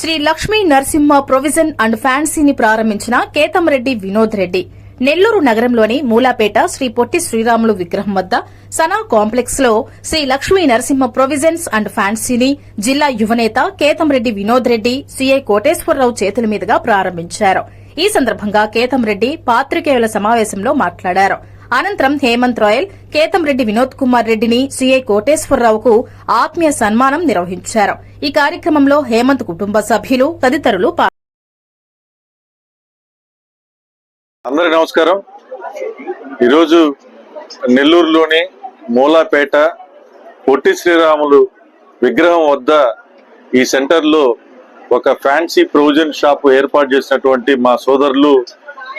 Shri Lakshmi Narasimha provision and ఫ్యాన్సీని ప్రారంభించిన కేతంరెడ్డి వినోద్ రెడ్డి. నెల్లూరు నగరంలోని మూలాపేట శ్రీ పొట్టి శ్రీరాములు విగ్రహం వద్ద సనా కాంప్లెక్స్లో శ్రీ లక్ష్మీ నరసింహ ప్రొవిజన్స్ అండ్ ఫ్యాన్సీని జిల్లా యువనేత కేతంరెడ్డి వినోద్ రెడ్డి సీఐ కోటేశ్వరరావు చేతుల మీదుగా ప్రారంభించారు. ఈ సందర్భంగా కేతంరెడ్డి పాత్రికేయుల సమావేశంలో మాట్లాడారు. అనంతరం హేమంత్ రాయల్ కేతంరెడ్డి వినోద్ కుమార్ రెడ్డిని సీఐ కోటేశ్వరరావుకు ఆత్మీయ సన్మానం నిర్వహించారు ఈ కార్యక్రమంలో హేమంత్ కుటుంబ సభ్యులు తదితరులు పాల్గొన్నారు. నమస్కారం ఈరోజు నెల్లూరులోని మూలాపేట పొట్టి శ్రీరాములు విగ్రహం వద్ద ఈ సెంటర్లో ఒక ఫ్యాన్సీ ప్రొవిజన్ షాప్ ఏర్పాటు చేసినటువంటి మా సోదరులు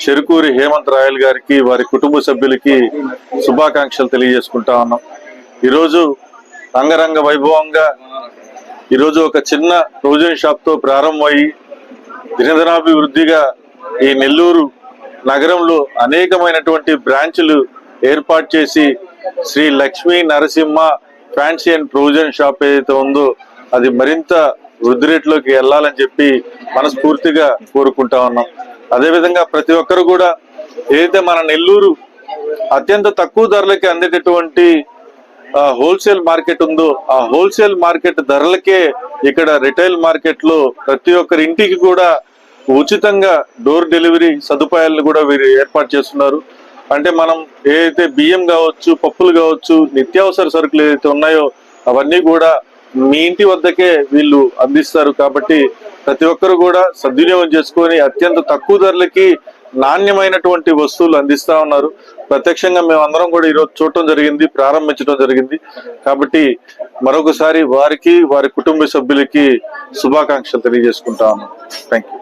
చెరుకూరి హేమంత్ రాయల్ గారికి వారి కుటుంబ సభ్యులకి శుభాకాంక్షలు తెలియజేసుకుంటా ఉన్నాం. ఈరోజు రంగరంగ వైభవంగా ఈరోజు ఒక చిన్న ప్రొవిజన్ షాప్తో ప్రారంభమయ్యి దినదినాభివృద్ధిగా ఈ నెల్లూరు నగరంలో అనేకమైనటువంటి బ్రాంచ్లు ఏర్పాటు చేసి Shri Lakshmi Narasimha fancy and provision shop ఏదైతే ఉందో అది మరింత వృద్ధి రేట్లోకి వెళ్ళాలని చెప్పి మనస్ఫూర్తిగా కోరుకుంటా ఉన్నాం. అదేవిధంగా ప్రతి ఒక్కరు కూడా ఏదైతే మన నెల్లూరు అత్యంత తక్కువ ధరలకి అందేటటువంటి హోల్సేల్ మార్కెట్ ఉందో ఆ హోల్సేల్ మార్కెట్ ధరలకే ఇక్కడ రిటైల్ మార్కెట్లో ప్రతి ఒక్కరి ఇంటికి కూడా ఉచితంగా డోర్ డెలివరీ సదుపాయాలను కూడా వీరు ఏర్పాటు చేస్తున్నారు. అంటే మనం ఏదైతే బియ్యం కావచ్చు పప్పులు కావచ్చు నిత్యావసర సరుకులు ఏదైతే ఉన్నాయో అవన్నీ కూడా మీ ఇంటి వద్దకే వీళ్ళు అందిస్తారు కాబట్టి ప్రతి ఒక్కరు కూడా సద్వినియోగం చేసుకొని అత్యంత తక్కువ ధరలకి నాణ్యమైనటువంటి వస్తువులు అందిస్తా ఉన్నారు. ప్రత్యక్షంగా మేము అందరం కూడా ఈరోజు చూడటం జరిగింది ప్రారంభించడం జరిగింది. కాబట్టి మరొకసారి వారికి వారి కుటుంబ సభ్యులకి శుభాకాంక్షలు తెలియజేసుకుంటా ఉన్నాం. Thank you